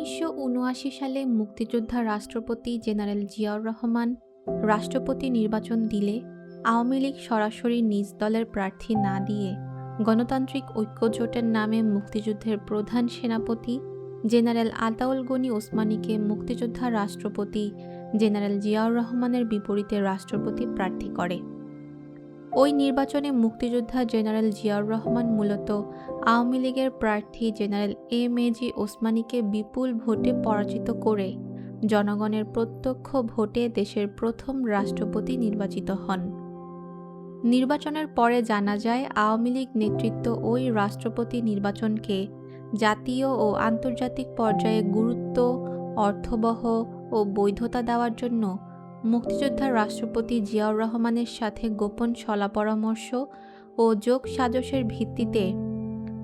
উনিশশো উনআশি সালে মুক্তিযোদ্ধা রাষ্ট্রপতি জেনারেল জিয়াউর রহমান রাষ্ট্রপতি নির্বাচন দিলে আওয়ামী লীগ সরাসরি নিজ দলের প্রার্থী না দিয়ে গণতান্ত্রিক ঐক্যজোটের নামে মুক্তিযুদ্ধের প্রধান সেনাপতি জেনারেল আতাউল গনি ওসমানীকে মুক্তিযোদ্ধা রাষ্ট্রপতি জেনারেল জিয়াউর রহমানের বিপরীতে রাষ্ট্রপতি প্রার্থী করে। ওই নির্বাচনে মুক্তিযোদ্ধা জেনারেল জিয়াউর রহমান মূলত আওয়ামী লীগের প্রার্থী জেনারেল এম এ জি ওসমানীকে বিপুল ভোটে পরাজিত করে জনগণের প্রত্যক্ষ ভোটে দেশের প্রথম রাষ্ট্রপতি নির্বাচিত হন। নির্বাচনের পরে জানা যায়, আওয়ামী লীগ নেতৃত্ব ওই রাষ্ট্রপতি নির্বাচনকে জাতীয় ও আন্তর্জাতিক পর্যায়ে গুরুত্ব, অর্থবহ ও বৈধতা দেওয়ার জন্য মুক্তিযোদ্ধার রাষ্ট্রপতি জিয়াউর রহমানের সাথে গোপন সলা পরামর্শ ও যোগ সাজসের ভিত্তিতে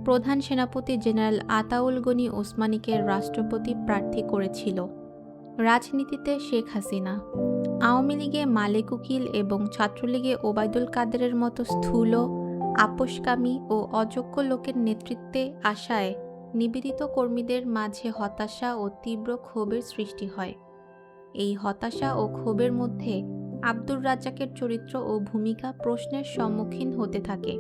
প্রধান সেনাপতি জেনারেল আতাউল গনি ওসমানীকে রাষ্ট্রপতি প্রার্থী করেছিল। রাজনীতিতে শেখ হাসিনা, আওয়ামী লীগে মালেক উকিল এবং ছাত্রলীগে ওবায়দুল কাদেরের মতো স্থূল, আপোষকামী ও অযোগ্য লোকের নেতৃত্বে আসায় নিবেদিত কর্মীদের মাঝে হতাশা ও তীব্র ক্ষোভের সৃষ্টি হয়। এই হতাশা ও ক্ষোভের মধ্যে আব্দুর রাজ্জাকের চরিত্র ও ভূমিকা প্রশ্নের সম্মুখীন হতে থাকে।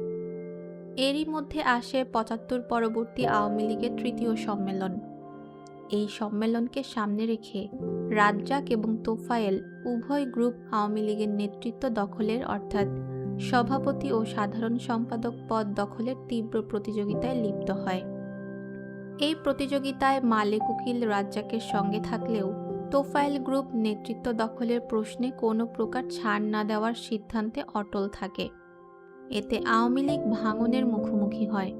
এরই মধ্যে আসে পঁচাত্তর পরবর্তী আওয়ামী লীগের তৃতীয় সম্মেলন। এই সম্মেলনকে সামনে রেখে রাজ্জাক এবং তোফায়েল উভয় গ্রুপ আওয়ামী লীগের নেতৃত্ব দখলের অর্থাৎ সভাপতি ও সাধারণ সম্পাদক পদ দখলের তীব্র প্রতিযোগিতায় লিপ্ত হয়। এই প্রতিযোগিতায় মালেক উকিল রাজ্জাকের সঙ্গে থাকলেও তোফায়েল গ্রুপ নেতৃত্ব দখলের প্রশ্নে কোনো প্রকার ছাড় না দেওয়ার সিদ্ধান্তে অটল থাকে। এতে আওয়ামী লীগ ভাঙনের মুখোমুখি হয়।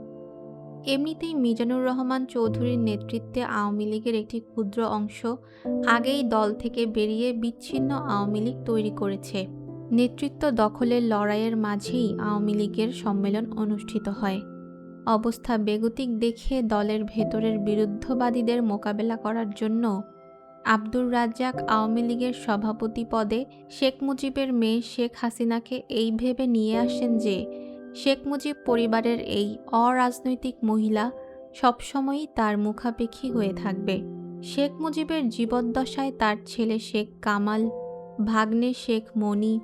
এমনিতেই মিজানুর রহমান চৌধুরীর নেতৃত্বে আওয়ামী লীগের একটি ক্ষুদ্র অংশ আগেই দল থেকে বেরিয়ে বিচ্ছিন্ন আওয়ামী লীগ তৈরি করেছে। নেতৃত্ব দখলের লড়াইয়ের মাঝেই আওয়ামী লীগের সম্মেলন অনুষ্ঠিত হয়। অবস্থা বেগতিক দেখে দলের ভেতরের বিরুদ্ধবাদীদের মোকাবেলা করার জন্য আব্দুর রাজ্জাক আওয়ামী লীগের সভাপতি পদে শেখ মুজিবের মেয়ে শেখ হাসিনাকে এই ভেবে নিয়ে আসেন যে শেখ মুজিব পরিবারের এই অরাজনৈতিক মহিলা সবসময়ই তার মুখাপেক্ষী হয়ে থাকবে। শেখ মুজিবের জীবদ্দশায় তার ছেলে শেখ কামাল, ভাগ্নে শেখ মনি,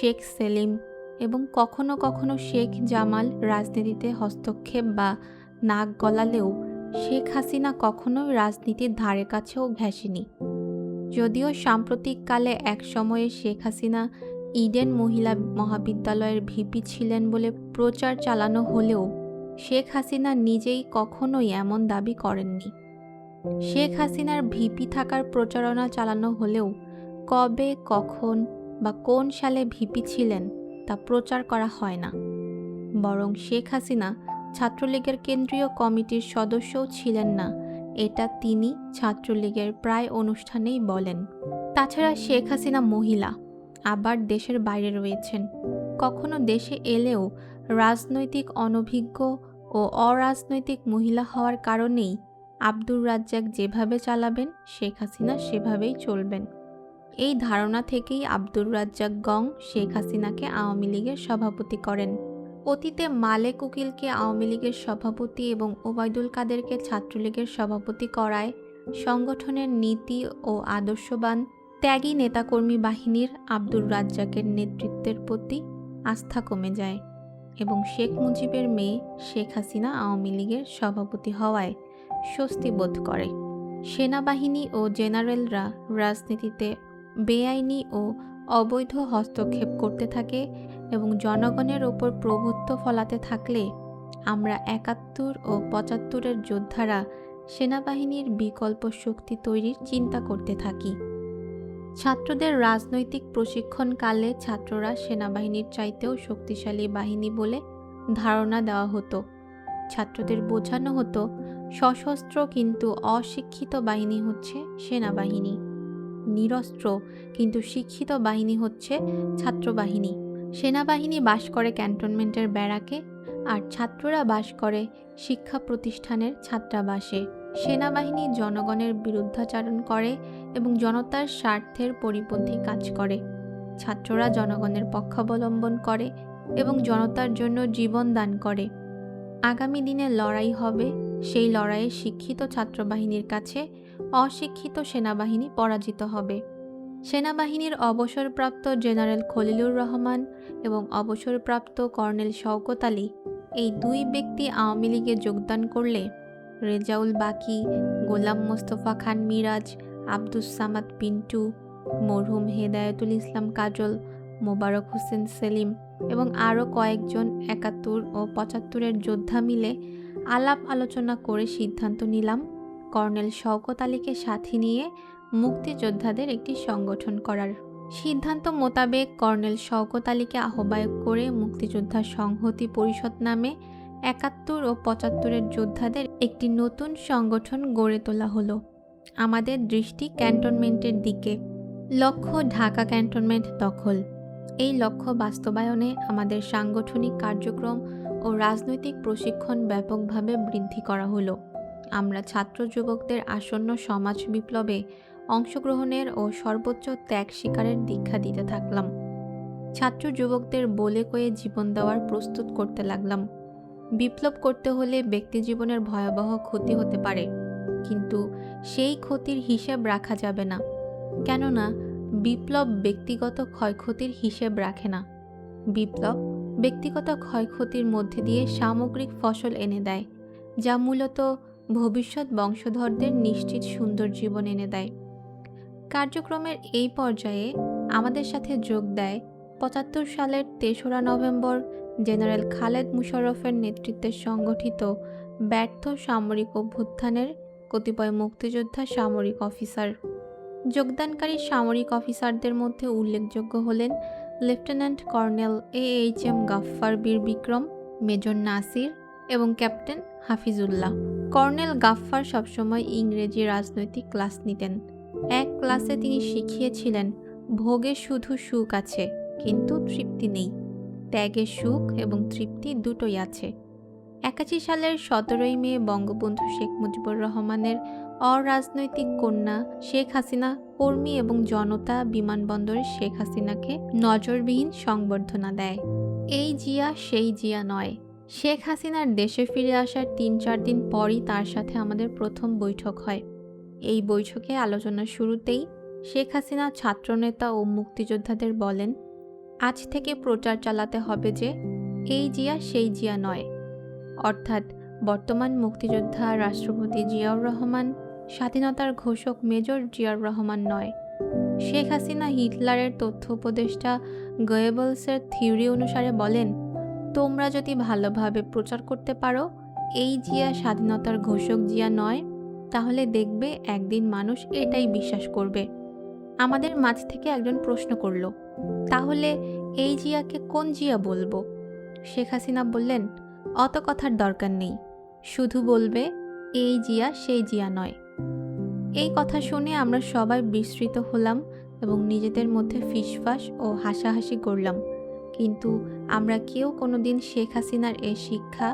শেখ সেলিম এবং কখনো কখনো শেখ জামাল রাজনীতিতে হস্তক্ষেপ বা নাক গলালেও শেখ হাসিনা কখনোই রাজনীতির ধারে কাছেও ঘেঁষেনি যদিও সাম্প্রতিককালে এক সময়ে শেখ হাসিনা ইডেন মহিলা মহাবিদ্যালয়ের ভিপি ছিলেন বলে প্রচার চালানো হলেও শেখ হাসিনা নিজেই কখনোই এমন দাবি করেননি। শেখ হাসিনার ভিপি থাকার প্রচারণা চালানো হলেও কবে, কখন বা কোন সালে ভিপি ছিলেন তা প্রচার করা হয় না। বরং শেখ হাসিনা ছাত্রলীগের কেন্দ্রীয় কমিটির সদস্যও ছিলেন না। এটা তিনি ছাত্রলীগের প্রায় অনুষ্ঠানেই বলেন। তাছাড়া শেখ হাসিনা মহিলা, আবার দেশের বাইরে রয়েছেন। কখনো দেশে এলেও রাজনৈতিক অনভিজ্ঞ ও অরাজনৈতিক মহিলা হওয়ার কারণেই আব্দুর রাজ্জাক যেভাবে চালাবেন, শেখ হাসিনা সেভাবেই চলবেন। এই ধারণা থেকেই আব্দুর রাজ্জাক গং শেখ হাসিনাকে আওয়ামী লীগের সভাপতি করেন। অতীতে মালেক উকিলকে আওয়ামী লীগের সভাপতি এবং ওবায়দুল কাদেরকে ছাত্রলীগের সভাপতি করায় সংগঠনের নীতি ও আদর্শবান ত্যাগী নেতাকর্মী বাহিনীর আব্দুর রাজ্জাকের নেতৃত্বের প্রতি আস্থা কমে যায় এবং শেখ মুজিবের মেয়ে শেখ হাসিনা আওয়ামী লীগের সভাপতি হওয়ায় স্বস্তি বোধ করে। সেনাবাহিনী ও জেনারেলরা রাজনীতিতে বেআইনি ও অবৈধ হস্তক্ষেপ করতে থাকে এবং জনগণের ওপর প্রভুত্ব ফলাতে থাকলে আমরা একাত্তর ও পঁচাত্তরের যোদ্ধারা সেনাবাহিনীর বিকল্প শক্তি তৈরির চিন্তা করতে থাকি। ছাত্রদের রাজনৈতিক প্রশিক্ষণকালে ছাত্ররা সেনাবাহিনীর চাইতেও শক্তিশালী বাহিনী বলে ধারণা দেওয়া হতো। ছাত্রদের বোঝানো হতো, সশস্ত্র কিন্তু অশিক্ষিত বাহিনী হচ্ছে সেনাবাহিনী, নিরস্ত্র কিন্তু শিক্ষিত বাহিনী হচ্ছে ছাত্রবাহিনী। সেনাবাহিনী বাস করে ক্যান্টনমেন্টের ব্যারাকে, আর ছাত্ররা বাস করে শিক্ষা প্রতিষ্ঠানের ছাত্রাবাসে। সেনাবাহিনী জনগণের বিরুদ্ধাচারণ করে এবং জনতার স্বার্থের পরিপন্থী কাজ করে। ছাত্ররা জনগণের পক্ষাবলম্বন করে এবং জনতার জন্য জীবন দান করে। আগামী দিনে লড়াই হবে, সেই লড়াইয়ে শিক্ষিত ছাত্রবাহিনীর কাছে অশিক্ষিত সেনাবাহিনী পরাজিত হবে। সেনাবাহিনীর অবসরপ্রাপ্ত জেনারেল খলিলুর রহমান এবং অবসরপ্রাপ্ত কর্নেল শওকত আলী এই দুই ব্যক্তি আওয়ামী লীগে যোগদান করলে রেজাউল বাকি, গোলাম মোস্তফা খান মিরাজ, আব্দুস সামাদ পিন্টু, মরহুম হেদায়েতুল ইসলাম কাজল, মোবারক হোসেন সেলিম এবং আরও কয়েকজন একাত্তর ও পঁচাত্তরের যোদ্ধা মিলে আলাপ আলোচনা করে সিদ্ধান্ত নিলাম কর্নেল শওকত আলীকে সাথে নিয়ে মুক্তিযোদ্ধাদের একটি সংগঠন করার। সিদ্ধান্ত মোতাবেক কর্নেল শওকত আলীকে আহ্বায়ক করে মুক্তিযোদ্ধা সংহতি পরিষদ নামে একাত্তর ও পঁচাত্তরের যোদ্ধাদের একটি নতুন সংগঠন গড়ে তোলা হলো। আমাদের দৃষ্টি ক্যান্টনমেন্টের দিকে। লক্ষ্য ঢাকা ক্যান্টনমেন্ট দখল। এই লক্ষ্য বাস্তবায়নে আমাদের সাংগঠনিক কার্যক্রম ও রাজনৈতিক প্রশিক্ষণ ব্যাপকভাবে বৃদ্ধি করা হলো। আমরা ছাত্র যুবকদের আসন্ন সমাজ বিপ্লবে অংশগ্রহণের ও সর্বোচ্চ ত্যাগ স্বীকারের দীক্ষা দিতে থাকলাম। ছাত্র যুবকদের বলে কয়ে জীবন দেওয়ার প্রস্তুত করতে লাগলাম। বিপ্লব করতে হলে ব্যক্তি জীবনের ভয়াবহ ক্ষতি হতে পারে, কিন্তু সেই ক্ষতির হিসেব রাখা যাবে না। কেননা, বিপ্লব ব্যক্তিগত ক্ষয়ক্ষতির হিসেব রাখে না। বিপ্লব ব্যক্তিগত ক্ষয়ক্ষতির মধ্যে দিয়ে সামগ্রিক ফসল এনে দেয়, যা মূলত ভবিষ্যৎ বংশধরদের নিশ্চিত সুন্দর জীবন এনে দেয়। কার্যক্রমের এই পর্যায়ে আমাদের সাথে যোগ দেয় পঁচাত্তর সালের তেসরা নভেম্বর জেনারেল খালেদ মুশারফের নেতৃত্বে সংগঠিত ব্যর্থ সামরিক অভ্যুত্থানের কতিপয় মুক্তিযোদ্ধা সামরিক অফিসার। যোগদানকারী সামরিক অফিসারদের মধ্যে উল্লেখযোগ্য হলেন lieutenant colonel A H M Gaffar Bir Bikram, major Nasir এবং ক্যাপ্টেন হাফিজুল্লাহ। কর্নেল গাফফার সবসময় ইংরেজি রাজনৈতিক ক্লাস নিতেন। এক ক্লাসে তিনি শিখিয়েছিলেন, ভোগে শুধু সুখ আছে, কিন্তু তৃপ্তি নেই। ত্যাগের সুখ এবং তৃপ্তি দুটোই আছে। একাশি সালের সতেরোই মে বঙ্গবন্ধু শেখ মুজিবুর রহমানের অরাজনৈতিক কন্যা শেখ হাসিনা, কর্মী এবং জনতা বিমানবন্দরে শেখ হাসিনাকে নজরবিহীন সংবর্ধনা দেয়। এই জিয়া সেই জিয়া নয়। শেখ হাসিনার দেশে ফিরে আসার তিন চার দিন পরই তার সাথে আমাদের প্রথম বৈঠক হয়। এই বৈঠকে আলোচনার শুরুতেই শেখ হাসিনা ছাত্রনেতা ও মুক্তিযোদ্ধাদের বলেন, আজ থেকে প্রচার চালাতে হবে যে এই জিয়া সেই জিয়া নয়। অর্থাৎ বর্তমান মুক্তিযোদ্ধা রাষ্ট্রপতি জিয়াউর রহমান, স্বাধীনতার ঘোষক মেজর জিয়াউর রহমান নয়। শেখ হাসিনা হিটলারের তথ্য উপদেষ্টা গয়েবলসের থিওরি অনুসারে বলেন, তোমরা যদি ভালোভাবে প্রচার করতে পারো, এই জিয়া স্বাধীনতার ঘোষক জিয়া নয় তাহলে দেখবে একদিন মানুষ এটাই বিশ্বাস করবে। আমাদের মাঝ থেকে একজন প্রশ্ন করল, তাহলে এই জিয়াকে কোন জিয়া বলব? শেখ হাসিনা বললেন, অত কথার দরকার নেই, শুধু বলবে এই জিয়া সেই জিয়া নয়। এই কথা শুনে আমরা সবাই বিস্মৃত হলাম এবং নিজেদের মধ্যে ফিসফাস ও হাসাহাসি করলাম। কিন্তু আমরা কেউ কোনোদিন শেখ হাসিনার এই শিক্ষা,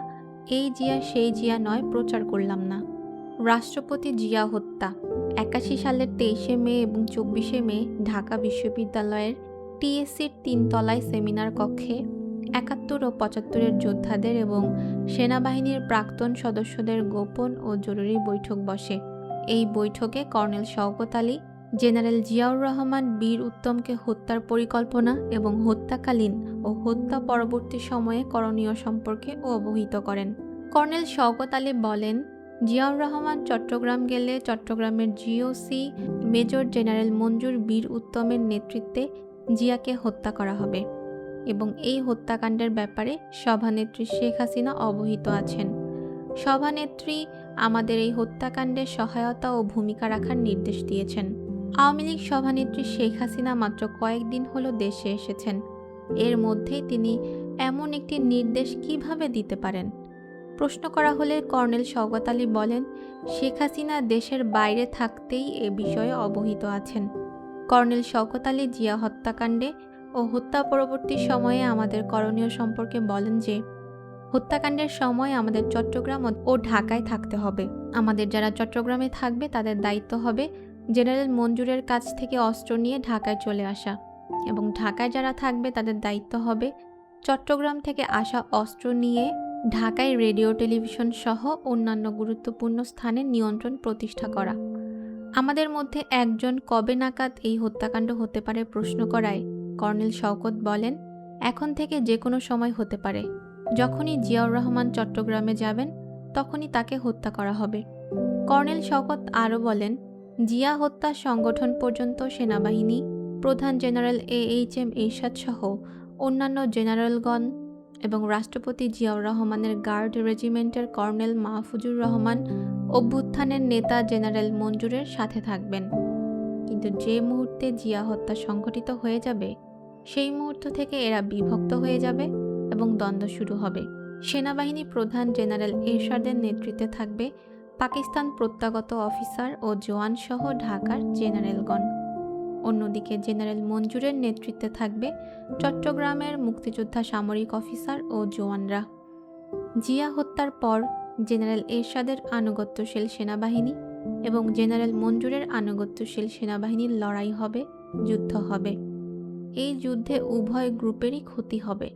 এই জিয়া সেই জিয়া নয় প্রচার করলাম না। রাষ্ট্রপতি জিয়া হত্যা, একাশি সালের তেইশে মে এবং চব্বিশে মে ঢাকা বিশ্ববিদ্যালয়ের টিএসসির তিনতলায় সেমিনার কক্ষে একাত্তর ও পঁচাত্তরের যোদ্ধাদের এবং সেনাবাহিনীর প্রাক্তন সদস্যদের গোপন ও জরুরি বৈঠক বসে। এই বৈঠকে কর্নেল শওকত আলী, জেনারেল জিয়াউর রহমান, বীর উত্তমকে হত্যার পরিকল্পনা এবং হত্যাকালীন ও হত্যা পরবর্তী সময়ে করণীয় সম্পর্কে অবহিত করেন। কর্নেল শওকত আলী বলেন জিয়াউর রহমান, চট্টগ্রাম গেলে চট্টগ্রামের জিওসি মেজর জেনারেল মঞ্জুর বীর উত্তমের নেতৃত্বে জিয়াকে হত্যা করা হবে এবং এই হত্যাকাণ্ডের ব্যাপারে সভানেত্রী শেখ হাসিনা অবহিত আছেন। সভানেত্রী আমাদের এই হত্যাকাণ্ডে সহায়তা ও ভূমিকা রাখার নির্দেশ দিয়েছেন। আওয়ামী লীগ সভানেত্রী শেখ হাসিনা মাত্র কয়েকদিন হলো দেশে এসেছেন। এর মধ্যেই তিনি এমন একটি নির্দেশ কীভাবে দিতে পারেন? প্রশ্ন করা হলে কর্নেল শওকত আলী বলেন, শেখ হাসিনা দেশের বাইরে থাকতেই এ বিষয়ে অবহিত আছেন। কর্নেল শওকত আলী জিয়া হত্যাকাণ্ডে ও হত্যা পরবর্তী সময়ে আমাদের করণীয় সম্পর্কে বলেন যে, হত্যাকাণ্ডের সময় আমাদের চট্টগ্রাম ও ঢাকায় থাকতে হবে। আমাদের যারা চট্টগ্রামে থাকবে তাদের দায়িত্ব হবে জেনারেল মঞ্জুরের কাছ থেকে অস্ত্র নিয়ে ঢাকায় চলে আসা এবং ঢাকায় যারা থাকবে তাদের দায়িত্ব হবে চট্টগ্রাম থেকে আসা অস্ত্র নিয়ে ঢাকায় রেডিও, টেলিভিশন সহ অন্যান্য গুরুত্বপূর্ণ স্থানে নিয়ন্ত্রণ প্রতিষ্ঠা করা। আমাদের মধ্যে একজন কবে নাগাদ এই হত্যাকাণ্ড হতে পারে প্রশ্ন করায় কর্নেল শওকত বলেন, এখন থেকে যে কোনো সময় হতে পারে। যখনই জিয়াউর রহমান চট্টগ্রামে যাবেন, তখনই তাকে হত্যা করা হবে। কর্নেল শওকত আরও বলেন, জিয়া হত্যা সংগঠন পর্যন্ত সেনাবাহিনী, প্রধান general A H M Ershad সহ অন্যান্য জেনারেলগণ এবং রাষ্ট্রপতি জিয়াউর রহমানের গার্ড রেজিমেন্টের কর্নেল মাহফুজুর রহমান অভ্যুত্থানের নেতা জেনারেল মঞ্জুরের সাথে থাকবেন। কিন্তু যে মুহূর্তে জিয়া হত্যা সংঘটিত হয়ে যাবে, সেই মুহূর্ত থেকে এরা বিভক্ত হয়ে যাবে এবং দ্বন্দ্ব শুরু হবে। সেনাবাহিনী প্রধান জেনারেল এরশাদের নেতৃত্বে থাকবে পাকিস্তান প্রত্যাগত অফিসার ও জওয়ান সহ ঢাকার জেনারেলগণ। অন্যদিকে জেনারেল মঞ্জুরের নেতৃত্বে থাকবে চট্টগ্রামের মুক্তিযোদ্ধা সামরিক অফিসার ও জওয়ানরা। জিয়া হত্যার পর জেনারেল এরশাদের আনুগত্যশীল সেনাবাহিনী এবং জেনারেল মঞ্জুরের আনুগত্যশীল সেনাবাহিনীর লড়াই হবে, যুদ্ধ হবে। এই যুদ্ধে উভয় গ্রুপেরই ক্ষতি হবে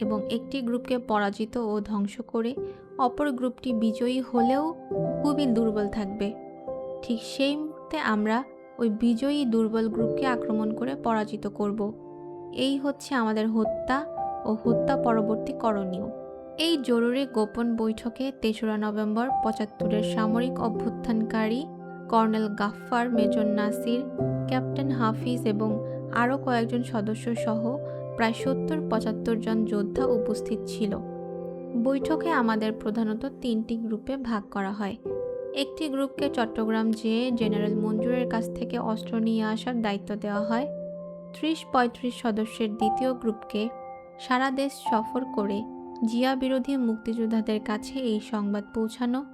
এবং একটি গ্রুপকে পরাজিত ও ধ্বংস করে অপর গ্রুপটি বিজয়ী হলেও খুবই দুর্বল থাকবে। ঠিক সেই মুহূর্তে আমরা ওই বিজয়ী দুর্বল গ্রুপকে আক্রমণ করে পরাজিত করব। এই হচ্ছে আমাদের হত্যা ও হত্যা পরবর্তী করণীয়। এই জরুরি গোপন বৈঠকে তেসরা নভেম্বর পঁচাত্তরের সামরিক অভ্যুত্থানকারী colonel Gaffar, major Nasir, captain Hafiz এবং আরও কয়েকজন সদস্য সহ প্রায় সত্তর পঁচাত্তর জন যোদ্ধা উপস্থিত ছিল। বৈঠকে আমাদের প্রধানত তিনটি গ্রুপে ভাগ করা হয়। একটি গ্রুপকে চট্টগ্রাম যেয়ে জেনারেল মঞ্জুরের কাছ থেকে অস্ত্র নিয়ে আসার দায়িত্ব দেওয়া হয়। ত্রিশ পঁয়ত্রিশ সদস্যের দ্বিতীয় গ্রুপকে সারা দেশ সফর করে জিয়া বিরোধী মুক্তিযোদ্ধাদের কাছে এই সংবাদ পৌঁছানো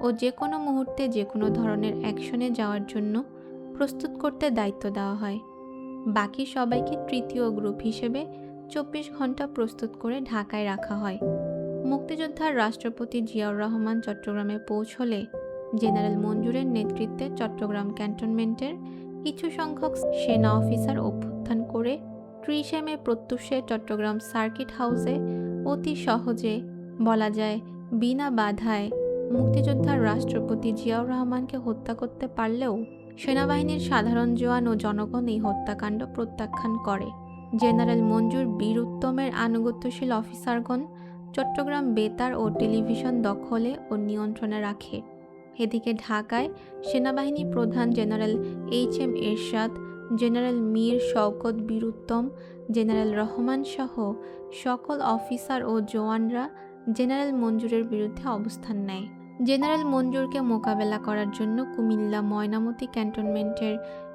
ও যে কোনো মুহূর্তে যে কোনো ধরনের অ্যাকশনে যাওয়ার জন্য প্রস্তুত করতে দায়িত্ব দেওয়া হয়। বাকি সবাইকে তৃতীয় গ্রুপ হিসেবে চব্বিশ ঘণ্টা প্রস্তুত করে ঢাকায় রাখা হয়। মুক্তিযোদ্ধার রাষ্ট্রপতি জিয়াউর রহমান চট্টগ্রামে পৌঁছলে জেনারেল মঞ্জুরের নেতৃত্বে চট্টগ্রাম ক্যান্টনমেন্টের কিছু সংখ্যক সেনা অফিসার অভ্যুত্থান করে ত্রিশে মে প্রত্যুষে চট্টগ্রাম সার্কিট হাউসে অতি সহজে, বলা যায়, বিনা বাধায় মুক্তিযোদ্ধার রাষ্ট্রপতি জিয়াউর রহমানকে হত্যা করতে পারলেও সেনাবাহিনীর সাধারণ জওয়ান ও জনগণ এই হত্যাকাণ্ড প্রত্যাখ্যান করে। জেনারেল মঞ্জুর বীর উত্তমের আনুগত্যশীল অফিসারগণ চট্টগ্রাম বেতার ও টেলিভিশন দখলে ও নিয়ন্ত্রণে রাখে। এদিকে ঢাকায় সেনাবাহিনী প্রধান general H M Ershad, general Mir Shawkat Bir Uttam, general Rahman সহ সকল অফিসার ও জওয়ানরা জেনারেল মঞ্জুরের বিরুদ্ধে অবস্থান নেয়। জেনারেল মঞ্জুরকে মোকাবেলা করার জন্য কুমিল্লা ময়নামতি ক্যান্টনমেন্টের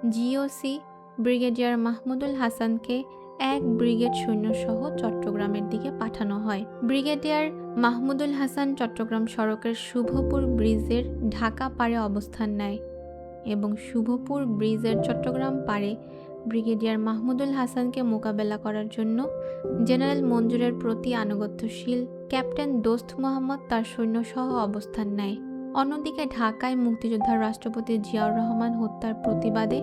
জিওসি ব্রিগেডিয়ার মাহমুদুল হাসানকে এক ব্রিগেড সৈন্যসহ চট্টগ্রামের দিকে পাঠানো হয়। ব্রিগেডিয়ার মাহমুদুল হাসান চট্টগ্রাম সড়কের শুভপুর ব্রিজের ঢাকা পাড়ে অবস্থান নেয় এবং শুভপুর ব্রিজের চট্টগ্রাম পাড়ে ব্রিগেডিয়ার মাহমুদুল হাসানকে মোকাবেলা করার জন্য জেনারেল মঞ্জুরের প্রতি আনুগত্যশীল ক্যাপ্টেন দোস্ত মোহাম্মদ তার সৈন্যসহ অবস্থান নেয়। অন্যদিকে ঢাকায় মুক্তিযোদ্ধার রাষ্ট্রপতি জিয়াউর রহমান হত্যার প্রতিবাদে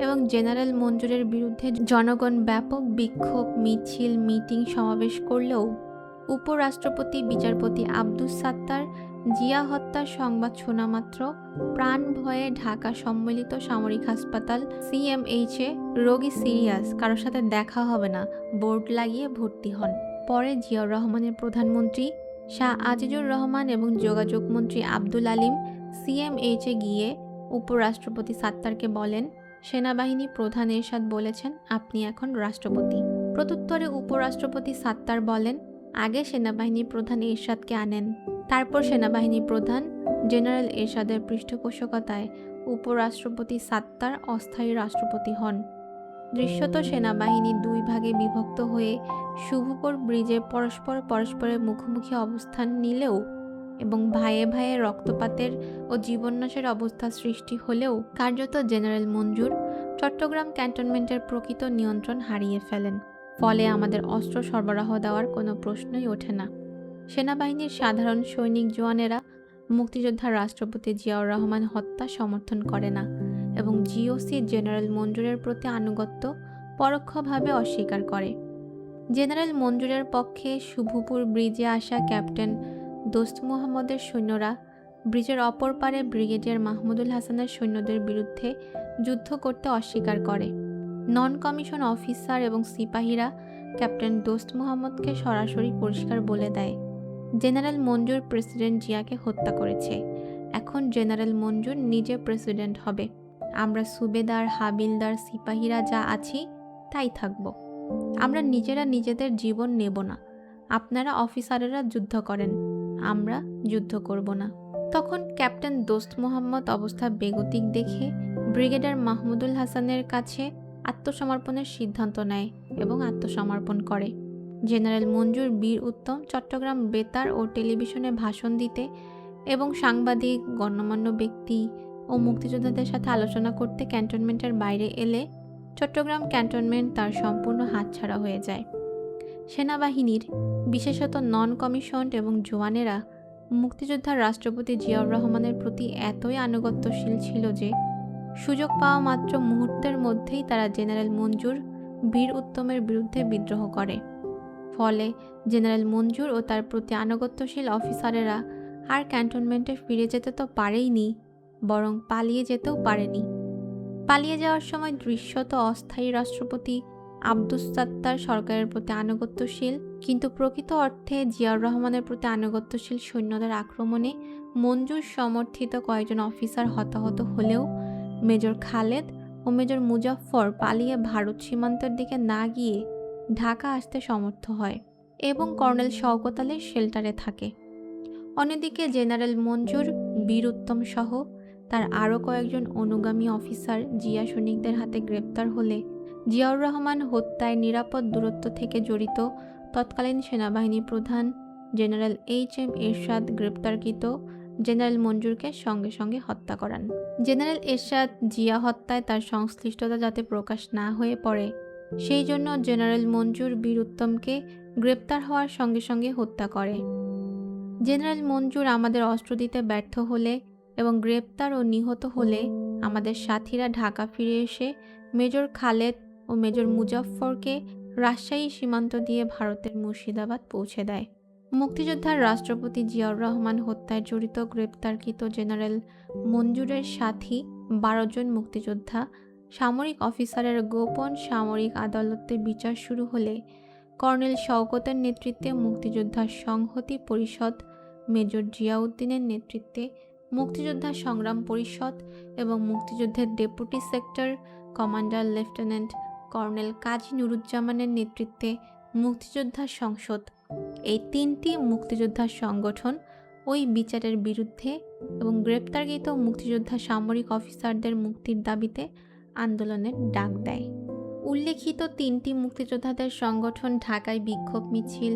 এবং জেনারেল মঞ্জুরের বিরুদ্ধে জনগণ ব্যাপক বিক্ষোভ, মিছিল, মিটিং সমাবেশ করলেও উপরাষ্ট্রপতি, বিচারপতি আব্দুস সাত্তার জিয়া হত্যার সংবাদ শোনামাত্র প্রাণ ভয়ে ঢাকা সম্মিলিত সামরিক হাসপাতাল সিএমএইচে রোগী সিরিয়াস, কারোর সাথে দেখা হবে না, বোর্ড লাগিয়ে ভর্তি হন। পরে জিয়াউর রহমানের প্রধানমন্ত্রী শাহ আজিজুর রহমান এবং যোগাযোগ মন্ত্রী আব্দুল আলিম সিএমএইচে গিয়ে উপরাষ্ট্রপতি সাত্তারকে বলেন সেনাবাহিনী প্রধান এরশাদ বলেছেন, আপনি এখন রাষ্ট্রপতি। প্রত্যুত্তরে উপরাষ্ট্রপতি সাত্তার বলেন, আগে সেনাবাহিনী প্রধান এরশাদকে আনেন। তারপর সেনাবাহিনী প্রধান জেনারেল এরশাদের পৃষ্ঠপোষকতায় উপরাষ্ট্রপতি সাত্তার অস্থায়ী রাষ্ট্রপতি হন। দৃশ্যত সেনাবাহিনী দুই ভাগে বিভক্ত হয়ে শুভপুর ব্রিজে পরস্পর পরস্পরের মুখোমুখি অবস্থান নিলেও এবং ভাইয়ে ভাইয়ে রক্তপাতের ও জীবন্যাসের অবস্থা সৃষ্টি হলেও কার্যত জেনারেল মঞ্জুর চট্টগ্রাম ক্যান্টনমেন্টের প্রকৃত নিয়ন্ত্রণ হারিয়ে ফেলেন। ফলে আমাদের অস্ত্র সরবরাহ দেওয়ার কোনো প্রশ্নই ওঠে না। সেনাবাহিনীর সাধারণ সৈনিক জওয়ানেরা মুক্তিযোদ্ধার রাষ্ট্রপতি জিয়াউর রহমান হত্যা সমর্থন করে না এবং জিওসি জেনারেল মঞ্জুরের প্রতি আনুগত্য পরোক্ষভাবে অস্বীকার করে। জেনারেল মঞ্জুরের পক্ষে শুভপুর ব্রিজে আসা ক্যাপ্টেন দোস্ত মোহাম্মদের সৈন্যরা, ব্রিজের অপর পারে ব্রিগেডিয়ার মাহমুদুল হাসানের সৈন্যদের বিরুদ্ধে যুদ্ধ করতে অস্বীকার করে। নন কমিশন অফিসার এবং সিপাহীরা ক্যাপ্টেন দোস্ত মোহাম্মদকে সরাসরি পরিষ্কার বলে দেয়। জেনারেল মঞ্জুর প্রেসিডেন্ট জিয়াকে হত্যা করেছে। এখন জেনারেল মঞ্জুর নিজে প্রেসিডেন্ট হবে। আমরা সুবেদার, হাবিলদার, সিপাহীরা যা আছি, তাই থাকব। আমরা নিজেরা নিজেদের জীবন নেব না। আপনারা অফিসারেরা যুদ্ধ করেন। আমরা যুদ্ধ করব না। তখন ক্যাপ্টেন দোস্ত মোহাম্মদ অবস্থা বেগতিক দেখে ব্রিগেডার মাহমুদুল হাসানের কাছে আত্মসমর্পণের সিদ্ধান্ত নেয় এবং আত্মসমর্পণ করে। জেনারেল মঞ্জুর বীর উত্তম চট্টগ্রাম বেতার ও টেলিভিশনে ভাষণ দিতে এবং সাংবাদিক, গণ্যমান্য ব্যক্তি ও মুক্তিযোদ্ধাদের সাথে আলোচনা করতে ক্যান্টনমেন্টের বাইরে এলে চট্টগ্রাম ক্যান্টনমেন্ট তার সম্পূর্ণ হাতছাড়া হয়ে যায়। সেনাবাহিনীর, বিশেষত নন কমিশনড এবং জোয়ানেরা মুক্তিযোদ্ধার রাষ্ট্রপতি জিয়াউর রহমানের প্রতি এতই আনুগত্যশীল ছিল যে, সুযোগ পাওয়া মাত্র মুহূর্তের মধ্যেই তারা জেনারেল মঞ্জুর, বীর উত্তমের বিরুদ্ধে বিদ্রোহ করে। ফলে জেনারেল মঞ্জুর ও তার প্রতি আনুগত্যশীল অফিসারেরা আর ক্যান্টনমেন্টে ফিরে যেতে তো পারেইনি, বরং পালিয়ে যেতেও পারেনি। পালিয়ে যাওয়ার সময় দৃশ্যত অস্থায়ী রাষ্ট্রপতি আব্দুস সাত্তার সরকারের প্রতি আনুগত্যশীল, কিন্তু প্রকৃত অর্থে জিয়াউর রহমানের প্রতি আনুগত্যশীল সৈন্যদের আক্রমণে মঞ্জুর সমর্থিত কয়েকজন অফিসার হতাহত হলেও মেজর খালেদ ও মেজর মুজাফফর পালিয়ে ভারত সীমান্তের দিকে না গিয়ে ঢাকা আসতে সমর্থ হয় এবং কর্নেল শওকত শেল্টারে থাকে। অন্যদিকে জেনারেল মঞ্জুর, বীর উত্তম সহ তার আরও কয়েকজন অনুগামী অফিসার, জিয়া সৈনিকদের হাতে গ্রেপ্তার হলে জিয়াউর রহমান হত্যায় নিরাপদ দূরত্ব থেকে জড়িত তৎকালীন সেনাবাহিনী প্রধান জেনারেল এইচ এম এরশাদ গ্রেপ্তারকৃত জেনারেল মঞ্জুরকে সঙ্গে সঙ্গে হত্যা করান। জেনারেল এরশাদ জিয়া হত্যায় তার সংশ্লিষ্টতা যাতে প্রকাশ না হয়ে পড়ে, সেই জন্য জেনারেল মঞ্জুর বীর উত্তমকে গ্রেপ্তার হওয়ার সঙ্গে সঙ্গে হত্যা করে। জেনারেল মঞ্জুর আমাদের অস্ত্র দিতে ব্যর্থ হলে এবং গ্রেপ্তার ও নিহত হলে আমাদের সাথীরা ঢাকা ফিরে এসে মেজর খালেদ ও মেজর মুজাফফরকে রাজশাহী সীমান্ত দিয়ে ভারতের মুর্শিদাবাদ পৌঁছে দেয়। মুক্তিযোদ্ধার রাষ্ট্রপতি জিয়াউর রহমান হত্যায় জড়িত গ্রেপ্তারকৃত জেনারেল মঞ্জুরের সাথী বারো জন মুক্তিযোদ্ধা, সামরিক অফিসারের গোপন সামরিক আদালতে বিচার শুরু হলে কর্নেল শওকতের নেতৃত্বে মুক্তিযোদ্ধা সংহতি পরিষদ, মেজর জিয়াউদ্দিনের নেতৃত্বে মুক্তিযোদ্ধা সংগ্রাম পরিষদ এবং মুক্তিযুদ্ধের deputy sector commander lieutenant colonel Kazi নুরুজ্জামানের নেতৃত্বে মুক্তিযোদ্ধা সংসদ। এই তিনটি মুক্তিযোদ্ধা সংগঠন ওই বিচারের বিরুদ্ধে এবং গ্রেপ্তারকৃত মুক্তিযোদ্ধা সামরিক অফিসারদের মুক্তির দাবিতে আন্দোলনের ডাক দেয়। উল্লেখিত তিনটি মুক্তিযোদ্ধাদের সংগঠন ঢাকায় বিক্ষোভ, মিছিল,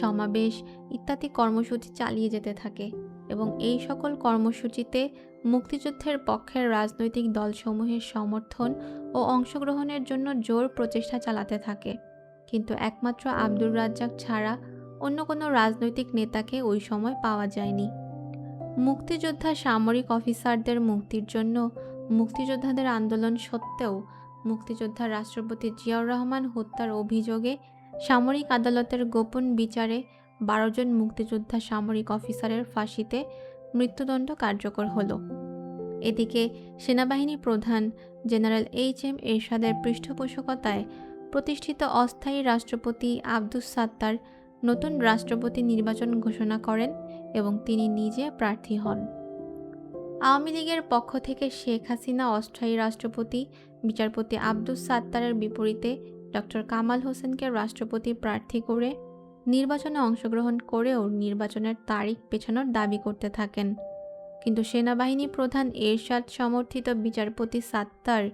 সমাবেশ ইত্যাদি কর্মসূচি চালিয়ে যেতে থাকে এবং এই সকল কর্মসূচিতে মুক্তিযুদ্ধের পক্ষের রাজনৈতিক দলসমূহের সমর্থন ও অংশগ্রহণের জন্য জোর প্রচেষ্টা চালাতে থাকে। কিন্তু একমাত্র আব্দুর রাজ্জাক ছাড়া অন্য কোনো রাজনৈতিক নেতাকে ওই সময় পাওয়া যায়নি। মুক্তিযোদ্ধা সামরিক অফিসারদের মুক্তির জন্য মুক্তিযোদ্ধাদের আন্দোলন সত্ত্বেও মুক্তিযোদ্ধা রাষ্ট্রপতি জিয়াউর রহমান হত্যার অভিযোগে সামরিক আদালতের গোপন বিচারে বারো জন মুক্তিযোদ্ধা সামরিক অফিসারের ফাঁসিতে মৃত্যুদণ্ড কার্যকর হলো। এদিকে সেনাবাহিনী প্রধান জেনারেল এইচ এম এরশাদের পৃষ্ঠপোষকতায় প্রতিষ্ঠিত অস্থায়ী রাষ্ট্রপতি আব্দুস সাত্তার নতুন রাষ্ট্রপতি নির্বাচন ঘোষণা করেন এবং তিনি নিজে প্রার্থী হন। আওয়ামী লীগের পক্ষ থেকে শেখ হাসিনা অস্থায়ী রাষ্ট্রপতি, বিচারপতি আব্দুস সাত্তারের বিপরীতে ডক্টর কামাল হোসেনকে রাষ্ট্রপতি প্রার্থী করে নির্বাচনে অংশগ্রহণ করেও নির্বাচনের তারিখ পেছানোর দাবি করতে থাকেন। কিন্তু সেনাবাহিনী প্রধান এরশাদ সমর্থিত বিচারপতি সাত্তার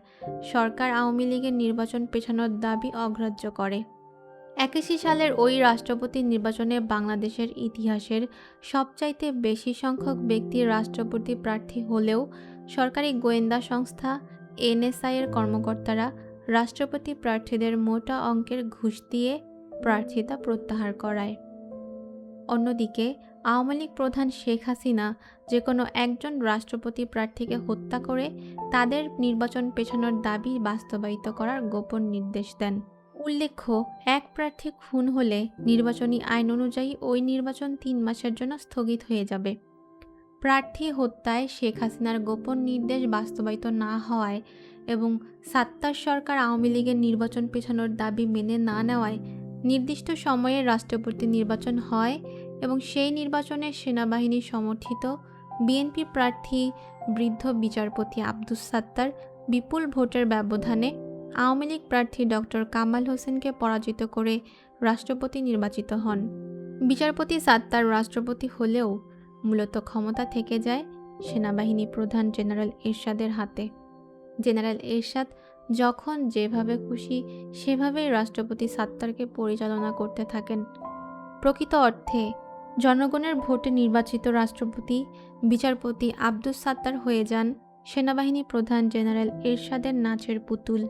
সরকার আওয়ামী লীগের নির্বাচন পেছানোর দাবি অগ্রাহ্য করে। একাশি সালের ওই রাষ্ট্রপতি নির্বাচনে বাংলাদেশের ইতিহাসের সবচাইতে বেশি সংখ্যক ব্যক্তি রাষ্ট্রপতি প্রার্থী হলেও সরকারি গোয়েন্দা সংস্থা এনএসআই এর কর্মকর্তারা রাষ্ট্রপতি প্রার্থীদের মোটা অঙ্কের ঘুষ দিয়ে প্রার্থিতা প্রত্যাহার করায়। অন্যদিকে, আওয়ামী লীগ প্রধান শেখ হাসিনা যে কোনো একজন রাষ্ট্রপতি প্রার্থীকে হত্যা করে তাদের নির্বাচন পেছানোর দাবি বাস্তবায়িত করার গোপন নির্দেশ দেন। উল্লেখ্য, এক প্রার্থী খুন হলে নির্বাচনী আইন অনুযায়ী ওই নির্বাচন তিন মাসের জন্য স্থগিত হয়ে যাবে। প্রার্থী হত্যায় শেখ হাসিনার গোপন নির্দেশ বাস্তবায়িত না হওয়ায় এবং সাত্তার সরকার আওয়ামী লীগের নির্বাচন পেছানোর দাবি মেনে না নেওয়ায় নির্দিষ্ট সময়ে রাষ্ট্রপতি নির্বাচন হয় এবং সেই নির্বাচনে সেনাবাহিনী সমর্থিত বিএনপি প্রার্থী বৃদ্ধ বিচারপতি আব্দুস সাত্তার বিপুল ভোটের ব্যবধানে আওয়ামী লীগ প্রার্থী ডক্টর কামাল হোসেনকে পরাজিত করে রাষ্ট্রপতি নির্বাচিত হন। বিচারপতি সাত্তার রাষ্ট্রপতি হলেও মূলত ক্ষমতা থেকে যায় সেনাবাহিনী প্রধান জেনারেল এরশাদের হাতে। জেনারেল এরশাদ যখন যেভাবে খুশি সেভাবেই রাষ্ট্রপতি সাত্তারকে পরিচালনা করতে থাকেন। প্রকৃত অর্থে জনগণের ভোটে নির্বাচিত রাষ্ট্রপতি বিচারপতি আব্দুস সাত্তার হয়ে যান সেনাবাহিনী প্রধান জেনারেল এরশাদের নাচের পুতুল।